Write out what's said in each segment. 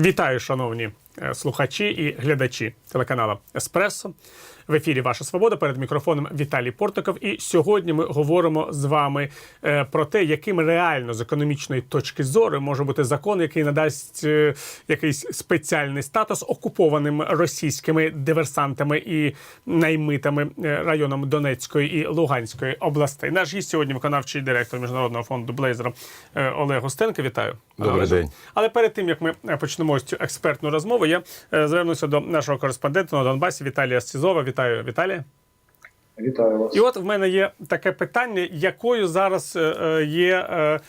Вітаю, шановні слухачі і глядачі телеканалу Еспресо. В ефірі Ваша Свобода перед мікрофоном Віталій Портиков. І сьогодні ми говоримо з вами е, про те, яким реально з економічної точки зору може бути закон, який надасть е, якийсь спеціальний статус окупованим російськими диверсантами і наймитами е, районом Донецької і Луганської областей. Наш гість сьогодні виконавчий директор міжнародного фонду Блейзера е, Олег Гостенко. Вітаю. Добрий день. Але перед тим як ми е, почнемо цю експертну розмову, я е, звернуся до нашого кореспондента на Донбасі Віталія Сізова. Вітаю, Віталія. Вітаю вас. І от в мене є таке питання: якою зараз е, е, є е,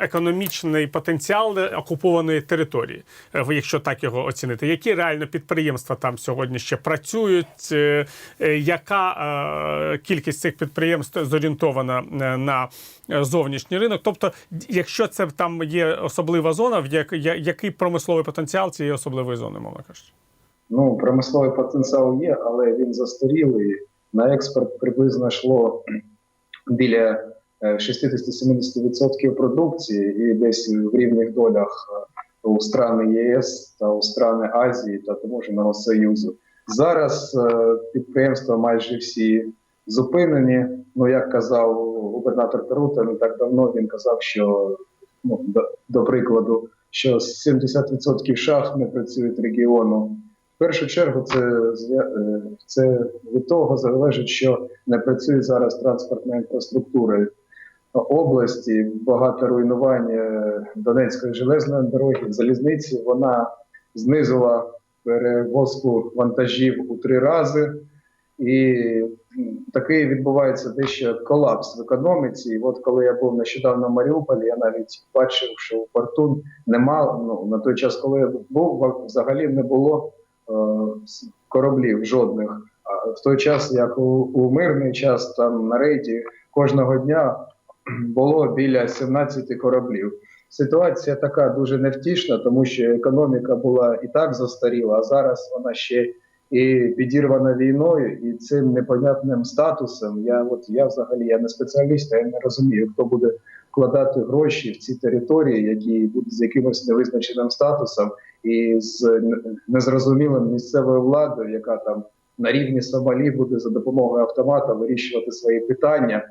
економічний потенціал окупованої території, якщо так його оцінити? Які реально підприємства там сьогодні ще працюють? Яка кількість цих підприємств зорієнтована на зовнішній ринок? Тобто, якщо це там є особлива зона, в який промисловий потенціал цієї особливої зони, мовно кажучи? Ну, промисловий потенціал є, але він застарілий. На експорт приблизно йшло біля е, 60-70% продукції і десь в рівних долях е, у страни ЄС та у страни Азії та тому Нового Союзу. Зараз е, підприємства майже всі зупинені. Ну, як казав губернатор Тарута, не так давно він казав, що ну, до, до прикладу, що 70% шахт не працюють регіону. Першу чергу це, е, це від того залежить, що не працює зараз транспортна інфраструктура області, багато руйнувань е, Донецької железної дороги, залізниці. Вона знизила перевозку вантажів у три рази, і такий відбувається дещо колапс в економіці. І от коли я був нещодавно в Маріуполі, я навіть бачив, що в порту нема ну на той час, коли я був, взагалі не було кораблів жодних. В той час, як у, у мирний час, там на рейді кожного дня було біля 17 кораблів. Ситуація така дуже невтішна, тому що економіка була і так застаріла, а зараз вона ще і підірвана війною, і цим непонятним статусом. Я от я взагалі я не спеціаліст, я не розумію, хто буде вкладати гроші в ці території, які будуть з якимось невизначеним статусом, і з незрозумілим місцевою владою, яка там на рівні Сомалі буде за допомогою автомата вирішувати свої питання.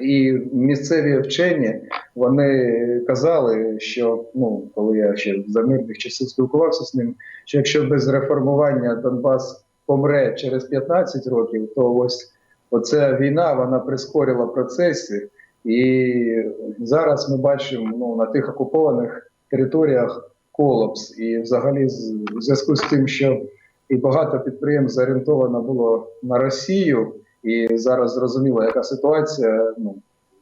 І місцеві вчені вони казали, що ну коли я ще за мирних часів спілкувався з ним, що якщо без реформування Донбас помре через 15 років, то ось оця війна вона прискорила процеси, і зараз ми бачимо ну на тих окупованих територіях колапс. І взагалі, в зв'язку з тим, що і багато підприємств зорієнтовано було на Росію. І зараз зрозуміло, яка ситуація ну,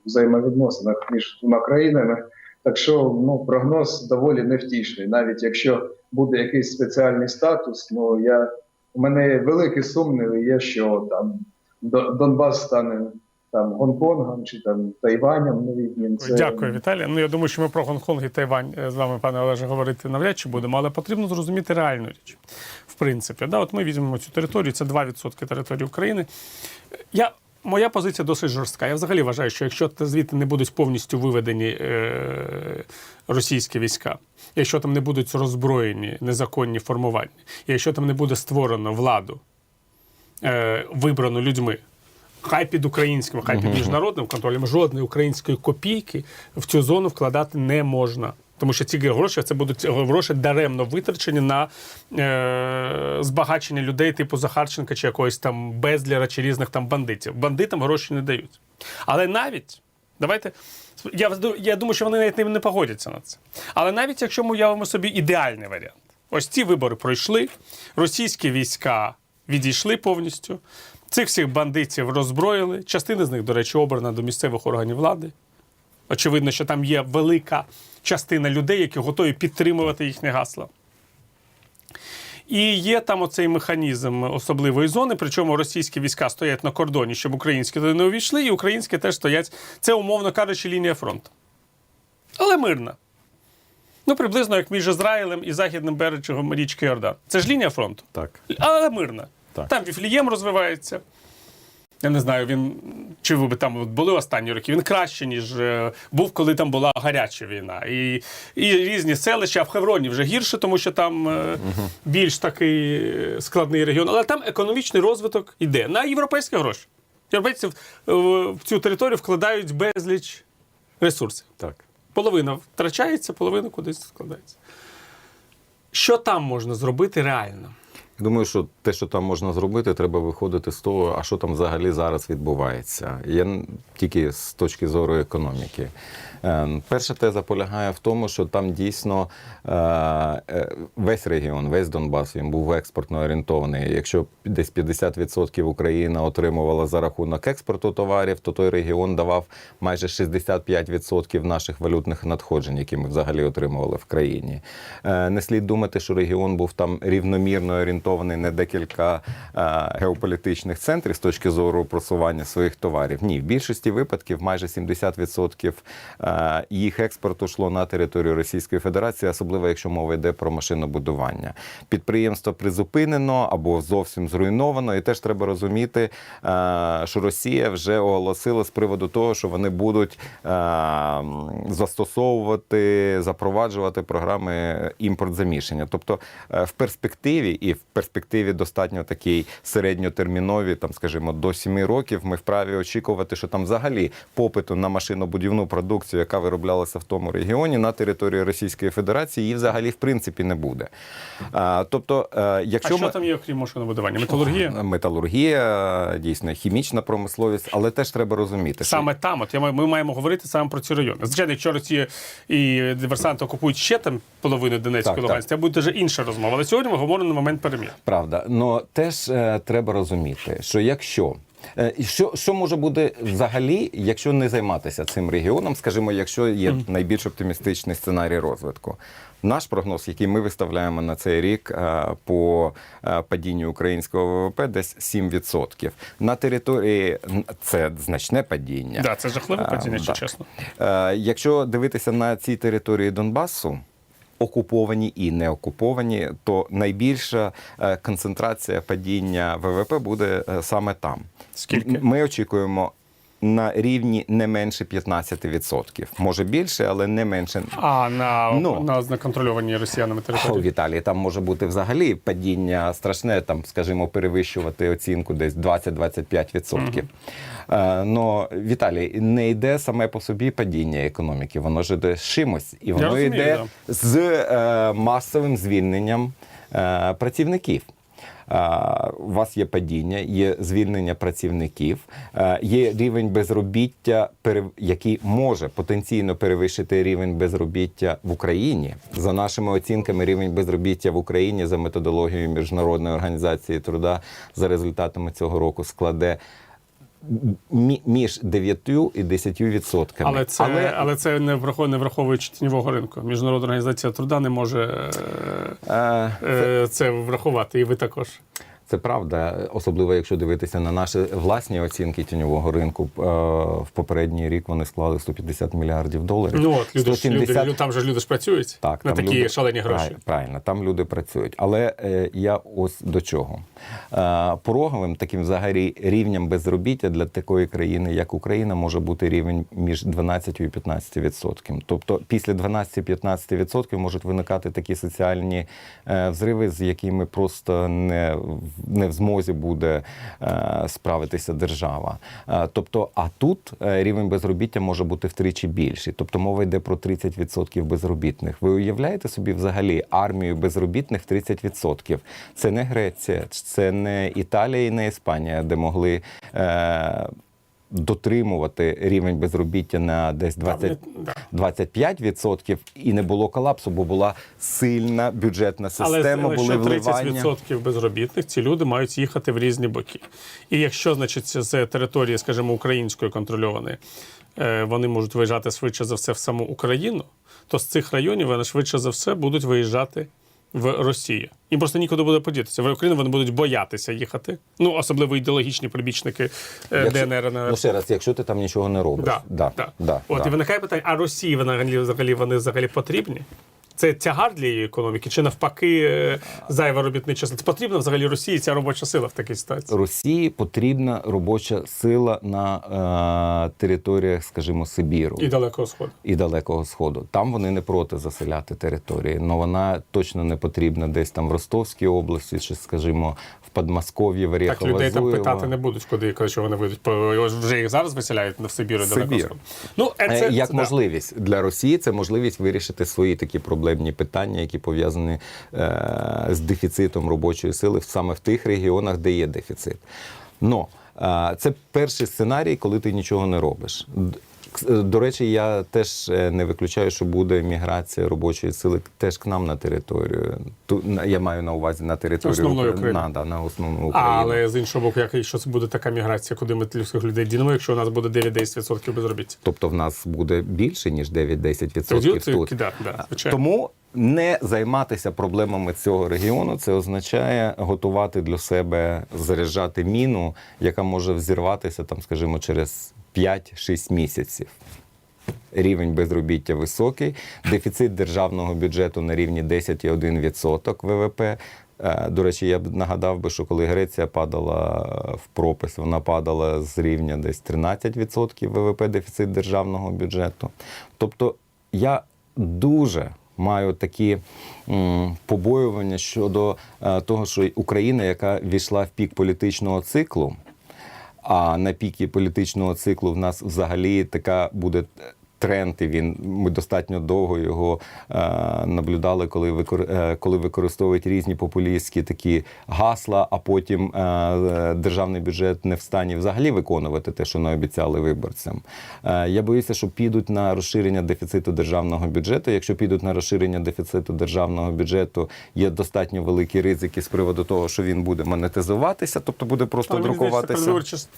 взаємовідносинах між двома країнами. Так що ну, прогноз доволі невтішний. Навіть якщо буде якийсь спеціальний статус, ну я у мене великі сумніви є, що там Донбас стане там Гонконгом чи там Тайванем новітнім. Це Дякую, Віталій. Ну я думаю, що ми про Гонконг і Тайвань е, з вами, пане Олеже, говорити навряд чи будемо, але потрібно зрозуміти реальну річ. В принципі, да, от ми візьмемо цю територію, це 2% території України. Я, моя позиція досить жорстка. Я взагалі вважаю, що якщо звідти не будуть повністю виведені е, російські війська, якщо там не будуть роззброєні незаконні формування, якщо там не буде створено владу, е, вибрану людьми. Хай під українським, хай під міжнародним контролем жодної української копійки в цю зону вкладати не можна. Тому що ці гроші це будуть гроші даремно витрачені на е, збагачення людей, типу Захарченка чи якогось там бездляра чи різних там бандитів. Бандитам гроші не дають. Але навіть давайте. Я, я думаю, що вони навіть не погодяться на це. Але навіть якщо ми уявимо собі ідеальний варіант, ось ці вибори пройшли, російські війська відійшли повністю, цих всіх бандитів роззброїли. Частина з них, до речі, обрана до місцевих органів влади. Очевидно, що там є велика частина людей, які готові підтримувати їхнє гасла. І є там оцей механізм особливої зони, причому російські війська стоять на кордоні, щоб українські туди не увійшли, і українські теж стоять. Це, умовно кажучи, лінія фронту. Але мирна. Ну, приблизно як між Ізраїлем і західним берегом річки Йордан. Це ж лінія фронту. Так. Але мирна. Так. Там Віфлієм розвивається. Я не знаю, він чи ви б там були останні роки. Він краще, ніж е, був, коли там була гаряча війна. І, і різні селища, а в Хевроні вже гірше, тому що там е, більш такий е, складний регіон. Але там економічний розвиток йде на європейські гроші. Європейці в, в цю територію вкладають безліч ресурсів. Так. Половина втрачається, половина кудись складається. Що там можна зробити реально? Думаю, що те, що там можна зробити, треба виходити з того, а що там взагалі зараз відбувається. Я тільки з точки зору економіки. Е, Перша теза полягає в тому, що там дійсно е, е, весь регіон, весь Донбас, він був експортно орієнтований. Якщо десь 50% Україна отримувала за рахунок експорту товарів, то той регіон давав майже 65% наших валютних надходжень, які ми взагалі отримували в країні. Не слід думати, що регіон був там рівномірно орієнтований на декілька е, геополітичних центрів з точки зору просування своїх товарів. Ні, в більшості випадків майже 70% е, їх експорту йшло на територію Російської Федерації, особливо якщо мова йде про машинобудування. Підприємство призупинено або зовсім зруйновано, і теж треба розуміти, е, що Росія вже оголосила з приводу того, що вони будуть застосовувати, запроваджувати програми імпорт-заміщення. Тобто е, в перспективі і в перспективі достатньо такій середньотермінові, там, скажімо, до 7 років, ми вправі очікувати, що там взагалі попиту на машинобудівну продукцію, яка вироблялася в тому регіоні на території Російської Федерації, її взагалі в принципі не буде. А, тобто, е, якщо а що ми... там є, окрім машинобудування? Металургія? металургія, дійсно хімічна промисловість, але теж треба розуміти, що Саме там, от я ми маємо говорити саме про ці райони. Звичайно, якщо Росія і диверсанти окупують ще там половину Донецької це буде вже інша розмова. Але сьогодні ми говоримо на момент перемір. Правда, но теж е, треба розуміти, що якщо е, і що, що може бути взагалі, якщо не займатися цим регіоном, скажімо, якщо є найбільш оптимістичний сценарій розвитку. Наш прогноз, який ми виставляємо на цей рік е, по е, падінню українського ВВП, десь 7%. На території це значне падіння. Да, це жахливе А, падіння, якщо так. чесно. Якщо дивитися на ці території Донбасу, окуповані і не окуповані, то найбільша е, концентрація падіння ВВП буде е, саме там. Скільки? Ми очікуємо. На рівні не менше 15%. Може більше, але не менше. А на, Ну. на знеконтрольованій росіянами У території. Віталії там може бути взагалі падіння страшне, там, скажімо, перевищувати оцінку десь 20-25%. Е, но Віталій не йде саме по собі падіння економіки, воно ж йде з чимось, і воно розумію, йде з е, масовим звільненням е, працівників. Е, У вас є падіння, є звільнення працівників, е, є рівень безробіття, який може потенційно перевищити рівень безробіття в Україні. За нашими оцінками, рівень безробіття в Україні за методологією Міжнародної організації труда за результатами цього року складе між 9 і 10 відсотками. Але це, але... але це не враховує, не враховуючи тіньового ринку. Міжнародна організація труда не може е, е, це, це врахувати, і ви також. Це правда, особливо якщо дивитися на наші власні оцінки тіньового ринку. е, В попередній рік вони склали 150 мільярдів доларів. Ну от люди, ж, 170 люди, там же люди ж працюють Так, на такі люди- шалені гроші. Правильно, там люди працюють. Але е, я ось до чого. Е, пороговим таким взагалі рівнем безробіття для такої країни, як Україна, може бути рівень між 12 і 15 відсотків. Тобто після 12-15 відсотків можуть виникати такі соціальні е, взриви, з якими просто не, в- не в змозі буде е, справитися держава. Е, тобто, а тут е, рівень безробіття може бути втричі більший. Тобто мова йде про 30% безробітних. Ви уявляєте собі взагалі армію безробітних в 30%? Це не Греція, це не Італія і не Іспанія, де могли. Дотримувати рівень безробіття на десь 20, Да. 25% і не було колапсу, бо була сильна бюджетна система, але були вливання. 30% безробітних, ці люди мають їхати в різні боки. І якщо, значить, з території, скажімо, української контрольованої, е, вони можуть виїжджати швидше за все в саму Україну, то з цих районів вони швидше за все будуть виїжджати в Росії. Їм просто нікуди буде подітися. В Україну вони будуть боятися їхати. Ну, особливо ідеологічні прибічники е, Якщо- ДНР, НР. Ну ще раз, якщо ти там нічого не робиш. Да, да, да. да, От да. і виникає питання: а Росії вони взагалі вони взагалі потрібні? Це тягар для її економіки, чи навпаки е, зайва робітнича сила? Це потрібна взагалі Росії ця робоча сила в такій ситуації? Росії потрібна робоча сила на е, територіях, скажімо, Сибіру. І далекого сходу. і Далекого Сходу. Там вони не проти заселяти території, але вона точно не потрібна десь там в Ростовській області, чи, скажімо, в Подмосков'ї, в Так людей там питати не будуть, куди коли що вони вийдуть. Вже їх зараз виселяють на Сибір і далеко Сибір. Ну, е, Е, це, як це, да. можливість для Росії це можливість вирішити свої такі проблемні питання, які пов'язані е, з дефіцитом робочої сили саме в тих регіонах, де є дефіцит. Но е, це перший сценарій, коли ти нічого не робиш. Е, До речі, я теж е, не виключаю, що буде міграція робочої сили теж к нам на територію. Ту я маю на увазі на територію Основної Укра- України. На, да, на основну Україну. Але з іншого боку, як що це буде така міграція, куди ми людських людей дінемо, якщо у нас буде 9-10% безробіття? Тобто в нас буде більше ніж 9-10% тут. да, да, звичайно. Тому не займатися проблемами цього регіону це означає готувати для себе заряджати міну, яка може взірватися там, скажімо, через 5-6 місяців. Рівень безробіття високий, дефіцит державного бюджету на рівні 10,1% ВВП. Е, До речі, я б нагадав би, що коли Греція падала е, в пропис, вона падала з рівня десь 13% ВВП дефіцит державного бюджету. Тобто я дуже маю такі побоювання щодо е, того, що Україна, яка війшла в пік політичного циклу, а на пікі політичного циклу в нас взагалі така буде тренд, і він ми достатньо довго його е, наблюдали, коли викор, е, коли використовують різні популістські такі гасла, а потім е, державний бюджет не в стані взагалі виконувати те, що наобіцяли виборцям. Е, я боюся, що підуть на розширення дефіциту державного бюджету. Якщо підуть на розширення дефіциту державного бюджету, є достатньо великі ризики з приводу того, що він буде монетизуватися, тобто буде просто Але друкуватися.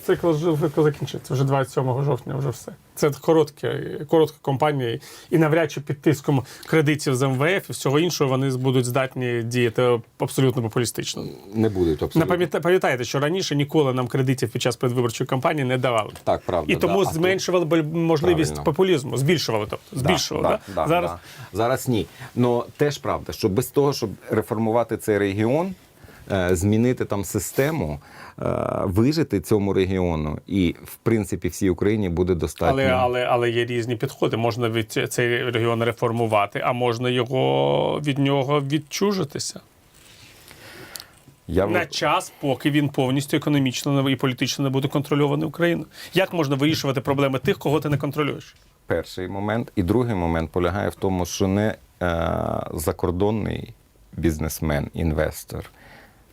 цикл вже закінчиться. Вже 27 жовтня, вже все. Це коротке, коротка кампанія, і навряд чи під тиском кредитів з МВФ і всього іншого вони будуть здатні діяти абсолютно популістично. Не будуть абсолютно. Пам'ятаєте, що раніше ніколи нам кредитів під час передвиборчої кампанії не давали. Так, правда. І тому да. Зменшували б можливість Правильно. популізму, збільшували, тобто збільшували. да, да? да, Зараз да. Зараз ні. Но теж правда, що без того, щоб реформувати цей регіон, е, змінити там систему, вижити цьому регіону, і в принципі всій Україні буде достатньо. Але, але, але є різні підходи. Можна від цей регіон реформувати, а можна його від нього відчужитися Я на час, поки він повністю економічно і політично не буде контрольований Україною. Як можна вирішувати проблеми тих, кого ти не контролюєш? перший момент. І другий момент полягає в тому, що не е, закордонний бізнесмен, інвестор,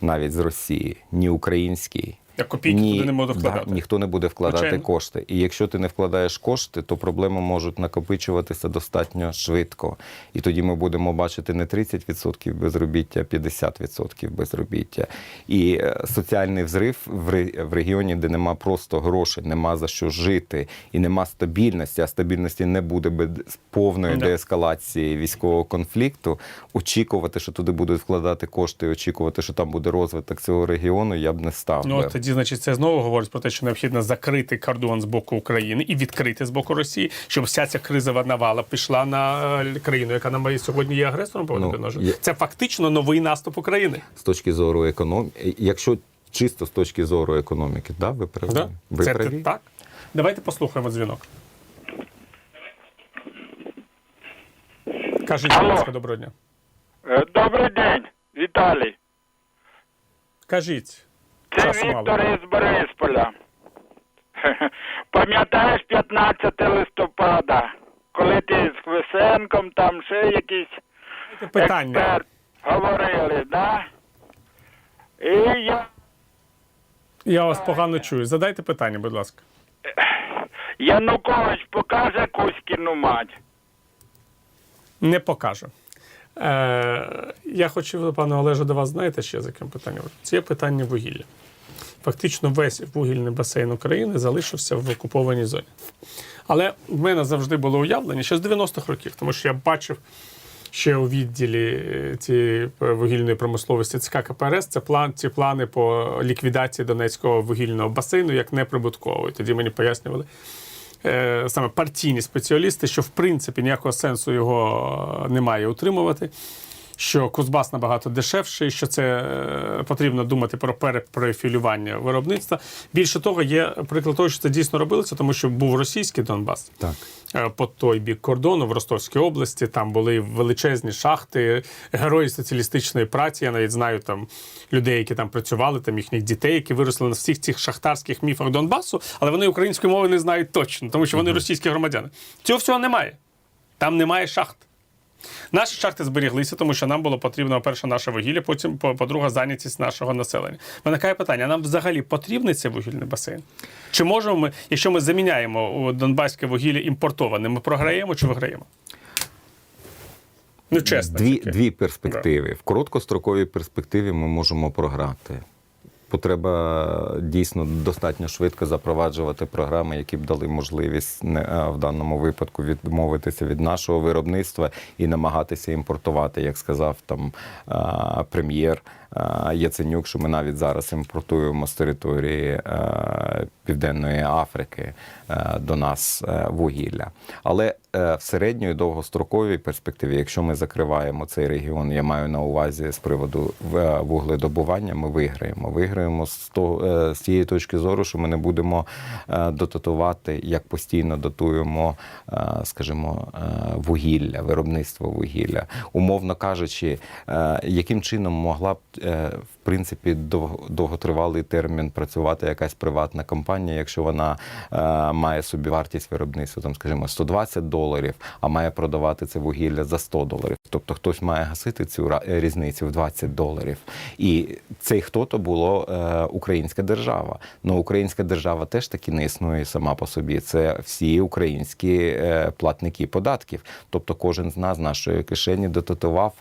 навіть з Росії, ні український. Я копійки туди не можу вкладати. Да, ніхто не буде вкладати Звичайно. кошти. І якщо ти не вкладаєш кошти, то проблеми можуть накопичуватися достатньо швидко. І тоді ми будемо бачити не 30% безробіття, а 50% безробіття. І е, соціальний взрив в ре- в регіоні, де нема просто грошей, нема за що жити і нема стабільності, а стабільності не буде без повної Да. деескалації військового конфлікту. Очікувати, що туди будуть вкладати кошти, і очікувати, що там буде розвиток цього регіону, я б не став. Ну би. от тоді, значить, це знову говорить про те, що необхідно закрити кордон з боку України і відкрити з боку Росії, щоб вся ця кризова навала пішла на е, країну, яка нам сьогодні є агресором по Ну. Це фактично новий наступ України. з точки зору економіки, якщо чисто з точки зору економіки, да, ви праві? Да? Ви це праві? так. Давайте послухаємо дзвінок. Кажіть, будь ласка, доброго дня. Е, Добрий день, Віталій. Кажіть. Це. Віктор із Борисполя. Пам'ятаєш 15 листопада, коли ти з Хвисенком, там ще якийсь Питання. експерт говорили, да? І я, Я вас погано чую. Задайте питання, будь ласка. Янукович покаже Кузькіну мать. Не покажу. Е, я хочу, пане Олеже, до вас знаєте ще з яким питанням? Це питання вугілля. Фактично, весь вугільний басейн України залишився в окупованій зоні. Але в мене завжди було уявлення ще з 90-х років, тому що я бачив ще у відділі е, цієї е, вугільної промисловості ЦК КПРС це план, ці плани по ліквідації Донецького вугільного басейну як неприбуткової. Тоді мені пояснювали, саме партійні спеціалісти, що в принципі ніякого сенсу його е, немає утримувати. Що Кузбас набагато дешевший, що це е, потрібно думати про перепрофілювання виробництва. Більше того, є приклад того, що це дійсно робилося, тому що був російський Донбас Так. е, по той бік кордону в Ростовській області. Там були величезні шахти, герої соціалістичної праці. Я навіть знаю там людей, які там працювали, там їхніх дітей, які виросли на всіх цих шахтарських міфах Донбасу, але вони української мови не знають точно, тому що вони російські громадяни. Цього всього немає. Там немає шахт. Наші шахти зберіглися, тому що нам було потрібно, перше, наше вугілля, потім, по- по-друге, зайнятість нашого населення. Виникає питання: а нам взагалі потрібний цей вугільний басейн? Чи можемо ми, якщо ми заміняємо донбаське вугілля імпортоване, ми програємо чи виграємо? Ну, чесно. Дві, дві перспективи. В короткостроковій перспективі ми можемо програти. Потреба дійсно достатньо швидко запроваджувати програми, які б дали можливість не в даному випадку відмовитися від нашого виробництва і намагатися імпортувати, як сказав там прем'єр. а, Яценюк, що ми навіть зараз імпортуємо з території Південної Африки до нас вугілля. Але е, в середньої довгостроковій перспективі, якщо ми закриваємо цей регіон, я маю на увазі з приводу е, вугледобування, ми виграємо. Виграємо з того е, з тієї точки зору, що ми не будемо е, дотатувати, як постійно дотуємо, е, скажімо, е, вугілля, виробництво вугілля. Умовно кажучи, е, яким чином могла б е, в принципі дов- довготривалий термін працювати якась приватна компанія, якщо вона е, має собі вартість виробництва, там, скажімо, 120 доларів, а має продавати це вугілля за 100 доларів. Тобто хтось має гасити цю е, різницю в 20 доларів. І цей хто-то було е, українська держава. Ну українська держава теж таки не існує сама по собі. Це всі українські платники податків. Тобто кожен з нас з нашої кишені дотатував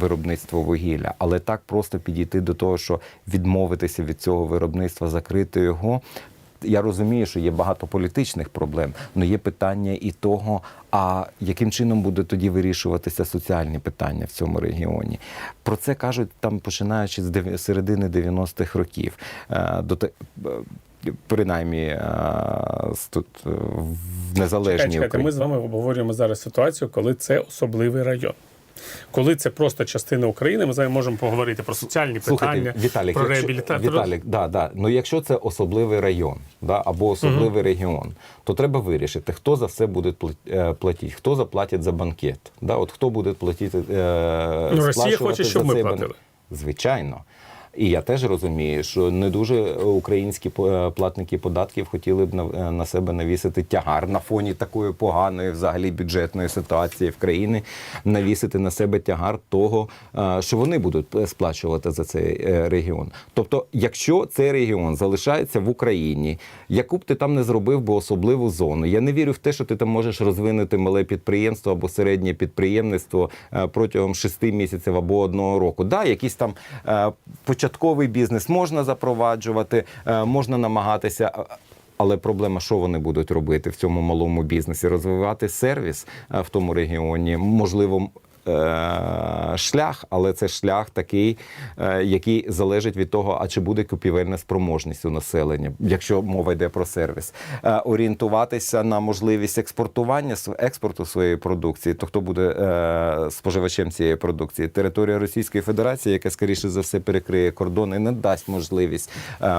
виробництво вугілля. Але так просто підійти до того, що відмовитися від цього виробництва, закрити його. Я розумію, що є багато політичних проблем, але є питання і того, а яким чином буде тоді вирішуватися соціальні питання в цьому регіоні. Про це кажуть там, починаючи з середини 90-х років. Е, До е, принаймні е, тут в незалежній чекайте, Україні. ми з вами обговорюємо зараз ситуацію, коли це особливий район. Коли це просто частина України, ми можемо поговорити про соціальні Слухайте, питання, Віталік, про реабілітацію. Віталік, да, да. Ну якщо це особливий район, да, або особливий регіон, то треба вирішити, хто за все буде е, платити, хто заплатить за банкет. Да, от хто буде платити е, Ну, Росія хоче, щоб ми платили. Звичайно. І я теж розумію, що не дуже українські е, платники податків хотіли б на, е, себе навісити тягар на фоні такої поганої взагалі бюджетної ситуації в країні, навісити на себе тягар того, е, що вони будуть сплачувати за цей регіон. Тобто, якщо цей регіон залишається в Україні, яку б ти там не зробив би особливу зону, я не вірю в те, що ти там можеш розвинути мале підприємство або середнє підприємництво протягом шести місяців або одного року. Да, якийсь там початковий бізнес можна запроваджувати, е, можна намагатися. Але проблема, що вони будуть робити в цьому малому бізнесі? Розвивати сервіс е, в тому регіоні, можливо. Е, Шлях, але це шлях такий, е, який залежить від того, а чи буде купівельна спроможність у населення, якщо мова йде про сервіс, Е, орієнтуватися на можливість експортування експорту своєї продукції, то хто буде споживачем цієї продукції? Територія Російської Федерації, яка скоріше за все перекриє кордони, не дасть можливість,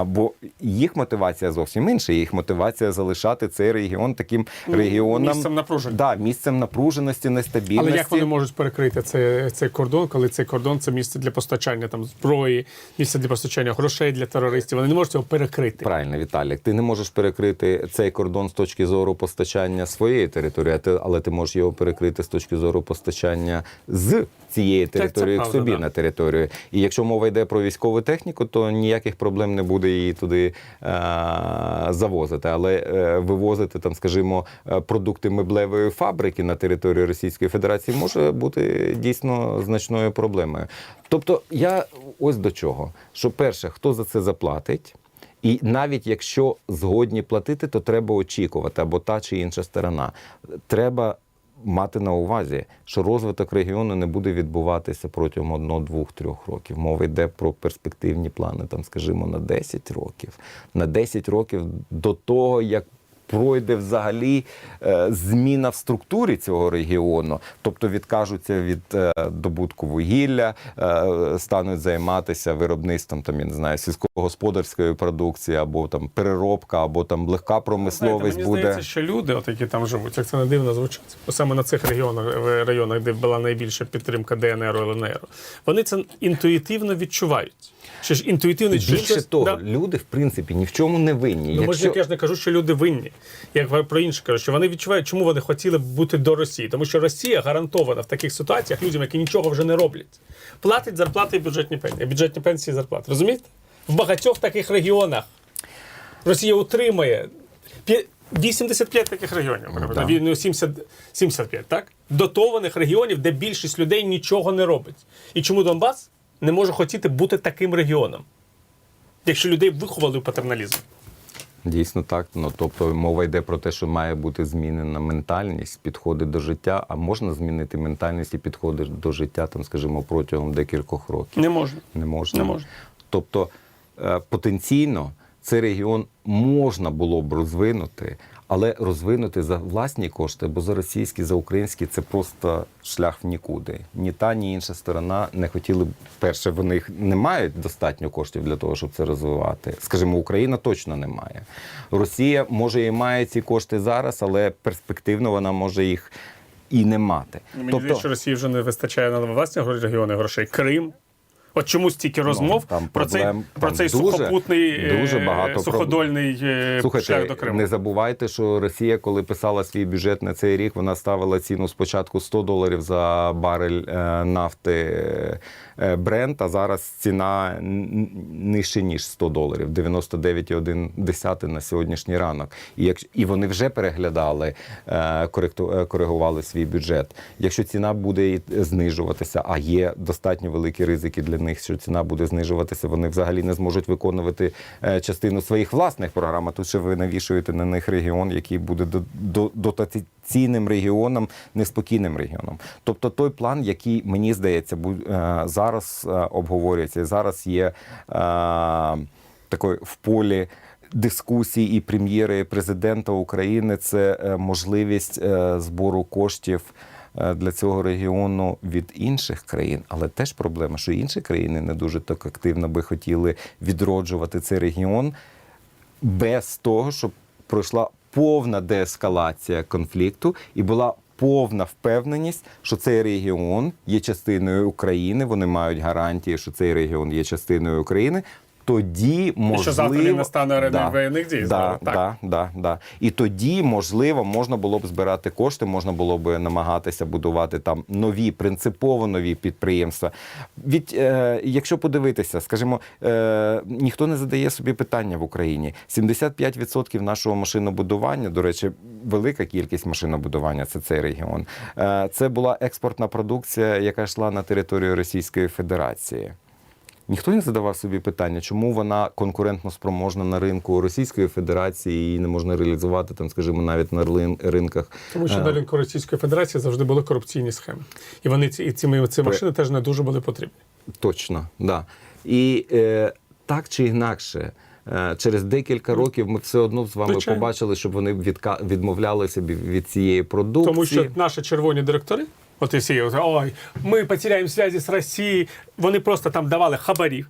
бо їх мотивація зовсім інша. Їх мотивація залишати цей регіон таким регіоном місцем напруження. Да, місцем напруженості, нестабільності. Але як вони можуть перекрити цей, цей кордон, коли цей кордон це місце для постачання там зброї, місце для постачання грошей для терористів? Вони не можуть цього перекрити. Правильно, Віталік. Ти не можеш перекрити цей кордон з точки зору постачання своєї території, але ти можеш його перекрити з точки зору постачання з цієї території к правда, собі да. на територію. І якщо мова йде про військову техніку, то ніяких проблем не буде її туди е- завозити. Але е, вивозити там, скажімо, е, продукти меблевої фабрики на територію Російської Федерації може бути дійсно значною проблемою. Тобто, я ось до чого: що перше, хто за це заплатить. І навіть якщо згодні платити, то треба очікувати або та чи інша сторона. Треба мати на увазі, що розвиток регіону не буде відбуватися протягом одного, двох, трьох років. Мова йде про перспективні плани, там, скажімо, на 10 років. На 10 років до того, як пройде взагалі е, зміна в структурі цього регіону, тобто відкажуться від е, добутку вугілля, е, стануть займатися виробництвом там, я не знаю, сільськогосподарської продукції, або там переробка, або там легка Знаєте, промисловість мені буде. здається, що люди, от які там живуть, як це не дивно звучить, саме на цих регіонах, в районах, де була найбільша підтримка ДНР і ЛНР, вони це інтуїтивно відчувають. Чи ж інтуїтивно Більше того, да. люди в принципі ні в чому не винні. Ну, може, я ж не кажу, що люди винні. Я про інше кажу, що вони відчувають, чому вони хотіли б бути до Росії. Тому що Росія гарантована в таких ситуаціях людям, які нічого вже не роблять. Платить зарплати і бюджетні пенсії. Бюджетні пенсії і зарплати. Розумієте? В багатьох таких регіонах Росія утримує 85 таких регіонів. да. Ну, ну, 70, 75, так? Дотованих регіонів, де більшість людей нічого не робить. І чому Донбас не може хотіти бути таким регіоном? Якщо людей виховали в патерналізм. Дійсно так. Ну тобто мова йде про те, що має бути змінена ментальність, підходи до життя. А можна змінити ментальність і підходи до життя, там, скажімо, протягом декількох років. Не можна. Не можна. Не можна. Тобто е, потенційно цей регіон можна було б розвинути, але розвинути за власні кошти, бо за російські, за українські це просто шлях в нікуди. Ні та, ні інша сторона не хотіли б перше, вони не мають достатньо коштів для того, щоб це розвивати. Скажімо, Україна точно не має. Росія може і має ці кошти зараз, але перспективно вона може їх і не мати. Мені здається, що Росії вже не вистачає на власні регіони грошей. Крим. От чому стільки розмов Ну, там про цей, проблем- про цей дуже- сухопутний, е, дуже багато проб- суходольний е, шлях до Криму? не забувайте, що Росія, коли писала свій бюджет на цей рік, вона ставила ціну спочатку 100 доларів за барель е, нафти е, Брент, а зараз ціна нижче ніж 100 доларів, 99,1 на сьогоднішній ранок. І як і вони вже переглядали, е, коректу, е, коригували свій бюджет. Якщо ціна буде знижуватися, а є достатньо великі ризики для них, що ціна буде знижуватися, вони взагалі не зможуть виконувати е, частину своїх власних програм. А тут ще ви навішуєте на них регіон, який буде до, до, дотаційним регіоном, неспокійним регіоном. Тобто той план, який мені здається, е, зараз е, обговорюється, зараз є такою в полі. Дискусій і прем'єри президента України це можливість збору коштів для цього регіону від інших країн. Але теж проблема, що інші країни не дуже так активно би хотіли відроджувати цей регіон без того, щоб пройшла повна деескалація конфлікту і була повна впевненість, що цей регіон є частиною України. Вони мають гарантії, що цей регіон є частиною України. Тоді можливо, що завтра він не стане ареною воєнних дій, Да, так? да, да, да. І тоді, можливо, можна було б збирати кошти, можна було б намагатися будувати там нові, принципово нові підприємства. Від, е, якщо подивитися, скажімо, е, ніхто не задає собі питання в Україні. 75% нашого машинобудування, до речі, велика кількість машинобудування це цей регіон. Е, це була експортна продукція, яка йшла на територію Російської Федерації. Ніхто не задавав собі питання, чому вона конкурентно спроможна на ринку Російської Федерації і її не можна реалізувати там, скажімо, навіть на ринках. Тому що е, на ринку Російської Федерації завжди були корупційні схеми. І вони ці, і ці, ці машини теж не дуже були потрібні. Точно, да. І е, так чи інакше. е, Через декілька років ми все одно з вами Звичайно. побачили, щоб вони відмовлялися від цієї продукції. Тому що наші червоні директори, от і всі, ой, ми потеряємо зв'язі з Росією. Вони просто там давали хабарів.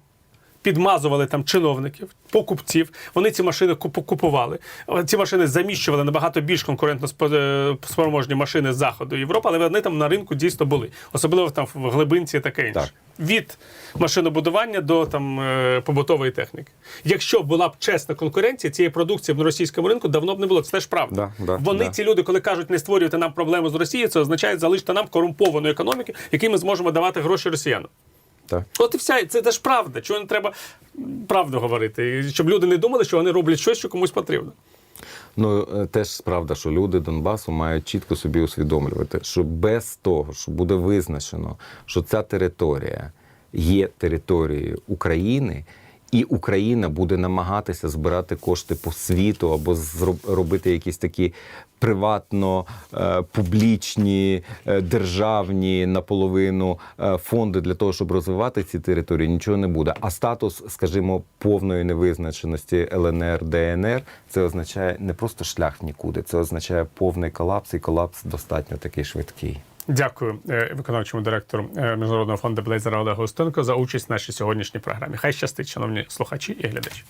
Підмазували там чиновників, покупців. Вони ці машини купу- купували. Ці машини заміщували набагато більш конкурентно е, спроможні машини з заходу Європи, але вони там на ринку дійсно були, особливо там в глибинці таке інше. Так. Від машинобудування до там е, побутової техніки. Якщо була б чесна конкуренція, цієї продукції на російському ринку давно б не було. Це теж правда. Да, да, Вони да. ці люди, коли кажуть, не створюйте нам проблему з Росією, це означає залиште нам корумповану економіку, якій ми зможемо давати гроші росіянам. Так. От і вся це теж правда. Чого не треба правду говорити, щоб люди не думали, що вони роблять щось, що комусь потрібно. Ну е, теж правда, що люди Донбасу мають чітко собі усвідомлювати, що без того, що буде визначено, що ця територія є територією України. І Україна буде намагатися збирати кошти по світу або зроб- робити якісь такі приватно е, е, державні наполовину е, фонди для того, щоб розвивати ці території, нічого не буде. А статус, скажімо, повної невизначеності ЛНР, ДНР, це означає не просто шлях нікуди, це означає повний колапс, і колапс достатньо такий швидкий. Дякую е, виконавчому директору е, Міжнародного фонду Блейзера Олегу Остенко за участь в нашій сьогоднішній програмі. Хай щастить, шановні слухачі і глядачі.